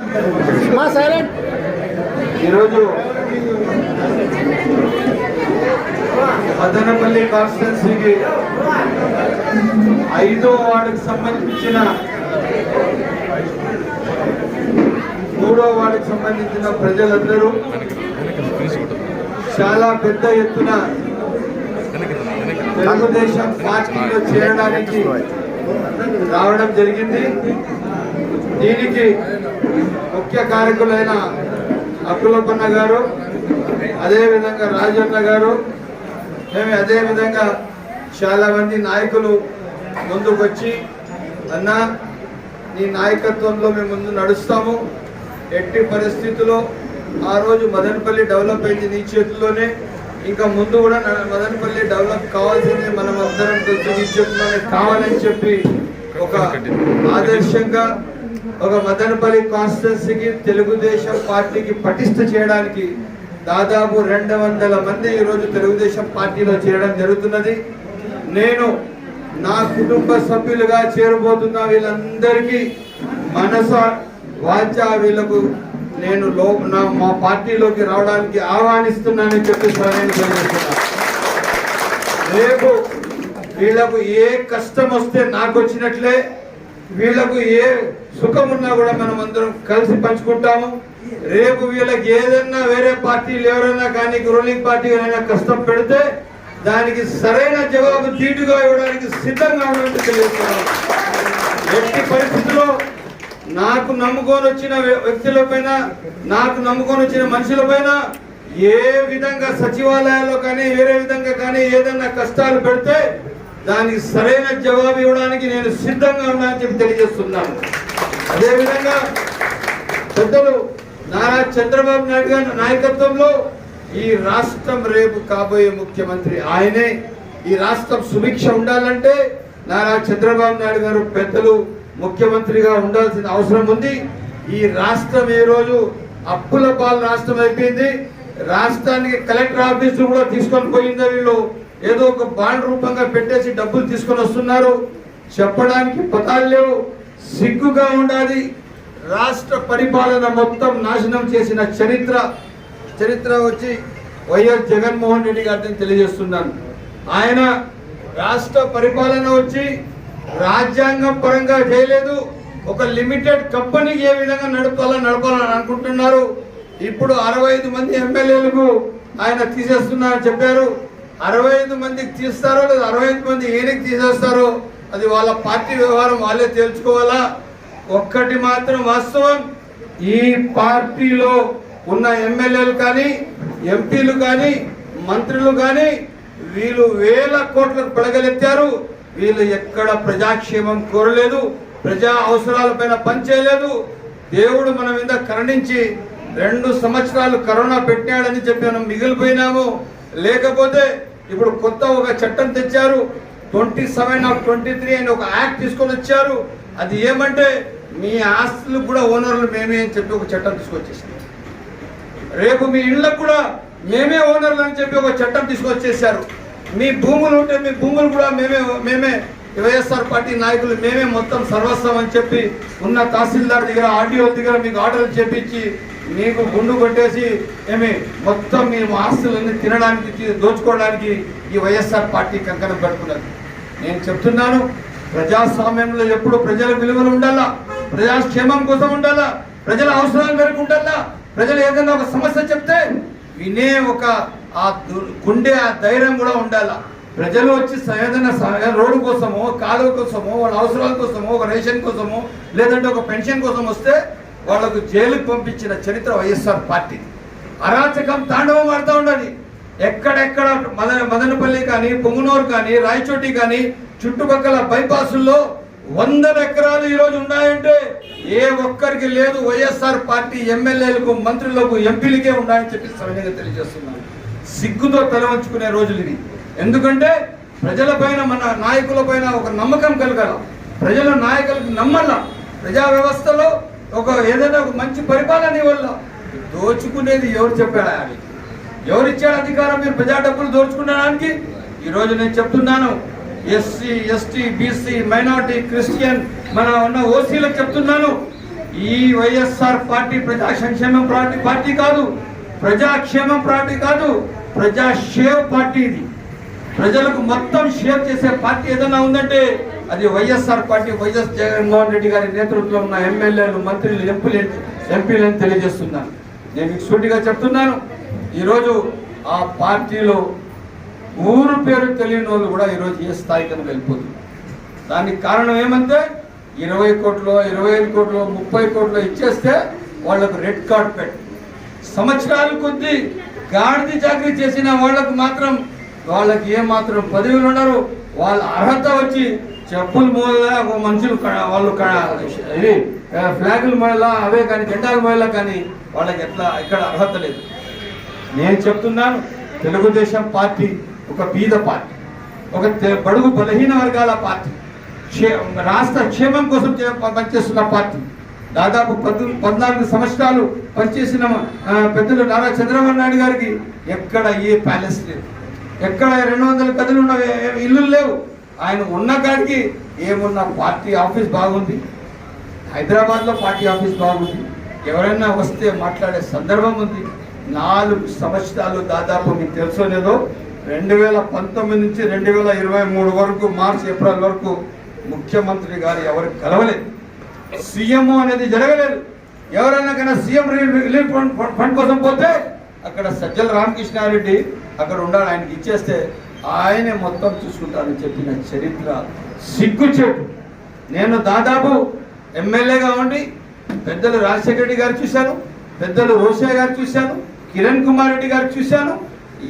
మా ఈరోజు మదనపల్లి కాన్స్టిట్యున్సీకి ఐదో వార్డుకు సంబంధించిన మూడో వార్డుకు సంబంధించిన ప్రజలందరూ చాలా పెద్ద ఎత్తున తెలుగుదేశం పార్టీలో చేరడానికి రావడం జరిగింది. దీనికి ముఖ్య కారకులైన అక్కులప్పన్న గారు అదేవిధంగా రాజన్న గారు మేము అదేవిధంగా చాలా మంది నాయకులు ముందుకొచ్చి అన్న నీ నాయకత్వంలో మేము ముందు నడుస్తాము. ఎట్టి పరిస్థితుల్లో ఆ రోజు మదనపల్లి డెవలప్ అయింది నీ చేతుల్లోనే. ఇంకా ముందు కూడా మదనపల్లి డెవలప్ కావాల్సింది మనం అందరం నీ చేతుల్లోనే కావాలని చెప్పి ఒక ఆదర్శంగా ఒక మదనపల్లి కాన్స్టిట్యున్సీకి తెలుగుదేశం పార్టీకి పటిష్ట చేయడానికి దాదాపు రెండు వందల మంది ఈరోజు తెలుగుదేశం పార్టీలో చేరడం జరుగుతున్నది. నేను నా కుటుంబ సభ్యులుగా చేరబోతున్న వీళ్ళందరికీ మనస వాచ వీళ్ళకు నేను లో నా మా పార్టీలోకి రావడానికి ఆహ్వానిస్తున్నానని చెప్పి నేను రేపు వీళ్ళకు ఏ కష్టం వస్తే నాకు వచ్చినట్లే వీళ్ళకు ఏ సుఖం ఉన్నా కూడా మనం అందరం కలిసి పంచుకుంటాము. రేపు వీళ్ళకి ఏదన్నా వేరే పార్టీలు ఎవరైనా కానీ రూలింగ్ పార్టీ ఎవరైనా కష్టం పెడితే దానికి సరైన జవాబు తీటుగా ఇవ్వడానికి సిద్ధంగా ఉన్నట్టు తెలియజేస్తున్నాను ఎట్టి పరిస్థితుల్లో నాకు నమ్ముకొని వచ్చిన వ్య- వ్యక్తుల నాకు నమ్ముకొని వచ్చిన మనుషులపైన ఏ విధంగా సచివాలయాల్లో కానీ వేరే విధంగా కానీ ఏదైనా కష్టాలు పెడితే దానికి సరైన జవాబు ఇవ్వడానికి నేను సిద్ధంగా ఉన్నానని చెప్పి తెలియజేస్తున్నాను. అదేవిధంగా పెద్దలు నారా చంద్రబాబు నాయుడు గారి నాయకత్వంలో ఈ రాష్ట్రం రేపు కాబోయే ముఖ్యమంత్రి. ఆయనే ఈ రాష్ట్రం సుభిక్ష ఉండాలంటే నారా చంద్రబాబు నాయుడు గారు పెద్దలు ముఖ్యమంత్రిగా ఉండాల్సిన అవసరం ఉంది. ఈ రాష్ట్రం ఈ రోజు అప్పుల పాలు రాష్ట్రం అయిపోయింది. రాష్ట్రానికి కలెక్టర్ ఆఫీసులు కూడా తీసుకొని పోయిందో వీళ్ళు. ఏదో ఒక బాండ్ రూపంగా పెట్టేసి డబ్బులు తీసుకొని వస్తున్నారు. చెప్పడానికి పదాలు లేవు. సిగ్గుగా ఉండాలి. రాష్ట్ర పరిపాలన మొత్తం నాశనం చేసిన చరిత్ర చరిత్ర వచ్చి వైఎస్ జగన్మోహన్ రెడ్డి గారిని తెలియజేస్తున్నాను. ఆయన రాష్ట్ర పరిపాలన వచ్చి రాజ్యాంగం పరంగా చేయలేదు. ఒక లిమిటెడ్ కంపెనీకి ఏ విధంగా నడపాలని నడపాలని అనుకుంటున్నారు. ఇప్పుడు అరవై ఐదు మంది ఎమ్మెల్యేలకు ఆయన తీసేస్తున్నారని చెప్పారు. అరవై ఐదు మందికి తీస్తారో లేదా అరవై ఐదు మంది ఏనికి తీసేస్తారో అది వాళ్ళ పార్టీ వ్యవహారం వాళ్ళే తేల్చుకోవాలా? ఒక్కటి మాత్రం వాస్తవం ఈ పార్టీలో ఉన్న ఎమ్మెల్యేలు కానీ ఎంపీలు కానీ మంత్రులు కానీ వీళ్ళు వేల కోట్లకు పడగలెత్తారు వీళ్ళు ఎక్కడ ప్రజాక్షేమం కోరలేదు ప్రజా అవసరాలపైన పనిచేయలేదు. దేవుడు మన మీద కరుణించి రెండు సంవత్సరాలు కరోనా పెట్టాడని చెప్పి మనం మిగిలిపోయినాము. లేకపోతే ఇప్పుడు కొత్త ఒక చట్టం తెచ్చారు. Twenty seven of twenty three అని ఒక యాక్ట్ తీసుకొని వచ్చారు. అది ఏమంటే మీ ఆస్తులకు కూడా ఓనర్లు మేమే అని చెప్పి ఒక చట్టం తీసుకొచ్చేసింది. రేపు మీ ఇళ్ళకు కూడా మేమే ఓనర్లు అని చెప్పి ఒక చట్టం తీసుకొచ్చేసారు మీ భూములు ఉంటే మీ భూములు కూడా మేమే మేమే వైఎస్ఆర్ పార్టీ నాయకులు మేమే మొత్తం సర్వస్వం అని చెప్పి ఉన్న తహసీల్దార్ దగ్గర ఆర్డీఓ దగ్గర మీకు ఆర్డర్లు చేపించి మీకు గుండు కొట్టేసి ఏమి మొత్తం మీ ఆస్తులన్నీ తినడానికి దోచుకోవడానికి ఈ వైఎస్ఆర్ పార్టీ కంకణం కట్టుకున్నది నేను చెప్తున్నాను ప్రజాస్వామ్యంలో ఎప్పుడు ప్రజల విలువలు ఉండాలా? ప్రజాక్షేమం కోసం ఉండాలా? ప్రజల అవసరాల మేరకు ఉండాలా? ప్రజలు ఏదైనా ఒక సమస్య చెప్తే వినే ఒక ఆ దు- గుండె ఆ ధైర్యం కూడా ఉండాలా? ప్రజలు వచ్చి ఏదైనా రోడ్డు కోసమో కాలువ కోసమో వాళ్ళ అవసరాల కోసమో ఒక రేషన్ కోసమో లేదంటే ఒక పెన్షన్ కోసం వస్తే వాళ్ళకు జైలుకు పంపించిన చరిత్ర వైఎస్ఆర్ పార్టీ అరాచకం తాండవం ఆడుతూ ఉండాలి. ఎక్కడెక్కడ మద మదనపల్లి కానీ పొంగునూరు కానీ రాయచోటి కానీ చుట్టుపక్కల బైపాసుల్లో వందల ఎకరాలు ఈరోజు ఉన్నాయంటే ఏ ఒక్కరికి లేదు. వైఎస్ఆర్ పార్టీ ఎమ్మెల్యేలకు మంత్రులకు ఎంపీలకే ఉన్నాయని చెప్పి సహజంగా తెలియజేస్తున్నాను. సిగ్గుతో తలవంచుకునే రోజులు ఇవి. ఎందుకంటే ప్రజలపైన మన నాయకులపైన ఒక నమ్మకం కలగాల ప్రజల నాయకులకు నమ్మల్ల ప్రజా వ్యవస్థలో ఒక ఏదైనా ఒక మంచి పరిపాలన వల్ల దోచుకునేది ఎవరు చెప్పాడా అని? ఎవరు ఇచ్చారు అధికారం? మీరు ప్రజా డబ్బులు దోచుకునడానికి ఈరోజు నేను చెప్తున్నాను SC ST BC minority Christian మన ఉన్న ఓసీలకు చెప్తున్నాను ఈ వైఎస్ఆర్ పార్టీ ప్రజా సంక్షేమం పార్టీ పార్టీ కాదు ప్రజాక్షేమం పార్టీ కాదు ప్రజాక్షేమ పార్టీ ఇది. ప్రజలకు మొత్తం షేవ్ చేసే పార్టీ ఏదైనా ఉందంటే అది YSR party YS Jaganmohan Reddy గారి నేతృత్వంలో ఉన్న ఎమ్మెల్యేలు మంత్రులు ఎంపీలు ఎంపీలని తెలియజేస్తున్నాను. నేను మీకు సూటిగా చెప్తున్నాను ఈరోజు ఆ పార్టీలో ఊరు పేరు తెలియని వాళ్ళు కూడా ఈరోజు ఏ స్థాయికి వెళ్ళిపోతున్నారు దానికి కారణం ఏమంటే ఇరవై కోట్లు ఇరవై ఐదు కోట్లు ముప్పై కోట్లు ఇచ్చేస్తే వాళ్ళకు రెడ్ కార్డ్ పెట్టి సంవత్సరాలు కొద్దీ గాడిది చాకరీ చేసిన వాళ్ళకు మాత్రం వాళ్ళకి ఏ మాత్రం పదవులు ఉండరు. వాళ్ళ అర్హత వచ్చి చెప్పులు మూల మనుషులు క- వాళ్ళు క- ఇది ఫ్లాగులు మూల అవే కానీ జెండాల మూలలా కానీ వాళ్ళకి ఎట్లా ఇక్కడ అర్హత లేదు. నేను చెప్తున్నాను తెలుగుదేశం పార్టీ ఒక బీద పార్టీ ఒక తె- బడుగు బలహీన వర్గాల పార్టీ క్షే- రాష్ట్ర క్షేమం కోసం చే- పనిచేస్తున్న పార్టీ. దాదాపు పద్దు పద్నాలుగు సంవత్సరాలు పనిచేసిన పెద్దలు నారా చంద్రబాబు నాయుడు గారికి ఎక్కడ ఏ ప్యాలెస్ లేదు. ఎక్కడ రెండు వందల గదులు ఉన్న ఇల్లు లేవు. ఆయన ఉన్న కాడికి ఏమున్న పార్టీ ఆఫీస్ బాగుంది. హైదరాబాద్లో పార్టీ ఆఫీస్ బాగుంది. ఎవరైనా వస్తే మాట్లాడే సందర్భం ఉంది. నాలుగు సంవత్సరాలు దాదాపు మీకు తెలుసో లేదో రెండు వేల పంతొమ్మిది నుంచి రెండు వేల ఇరవై మూడు వరకు మార్చి ఏప్రిల్ వరకు ముఖ్యమంత్రి గారు ఎవరికి కలవలేదు. సీఎం అనేది జరగలేదు. ఎవరైనా కన్నా సీఎం రిలీఫ్ ఫండ్ ఫండ్ కోసం పోతే అక్కడ సజ్జల రామకృష్ణారెడ్డి అక్కడ ఉండాలి. ఆయనకి ఇచ్చేస్తే ఆయనే మొత్తం చూసుకుంటారని చెప్పిన చరిత్ర సిగ్గుచేటు. నేను దాదాపు ఎమ్మెల్యేగా ఉండి పెద్దలు రాజశేఖర రెడ్డి గారు చూశాను పెద్దలు రోషయ్య గారు చూశాను కిరణ్ కుమార్ రెడ్డి గారు చూశాను.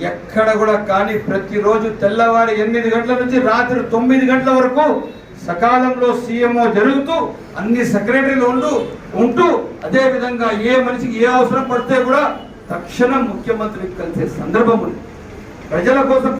ఎక్కడ కూడా కానీ ప్రతిరోజు తెల్లవారి ఎనిమిది గంటల నుంచి రాత్రి తొమ్మిది గంటల వరకు సకాలంలో సీఎంఓ జరుగుతూ అన్ని సెక్రటరీలు ఉంటూ ఉంటూ అదేవిధంగా ఏ మనిషికి ఏ అవసరం పడితే కూడా తక్షణం ముఖ్యమంత్రికి కలిసే సందర్భం ఉంది. ప్రజల కోసం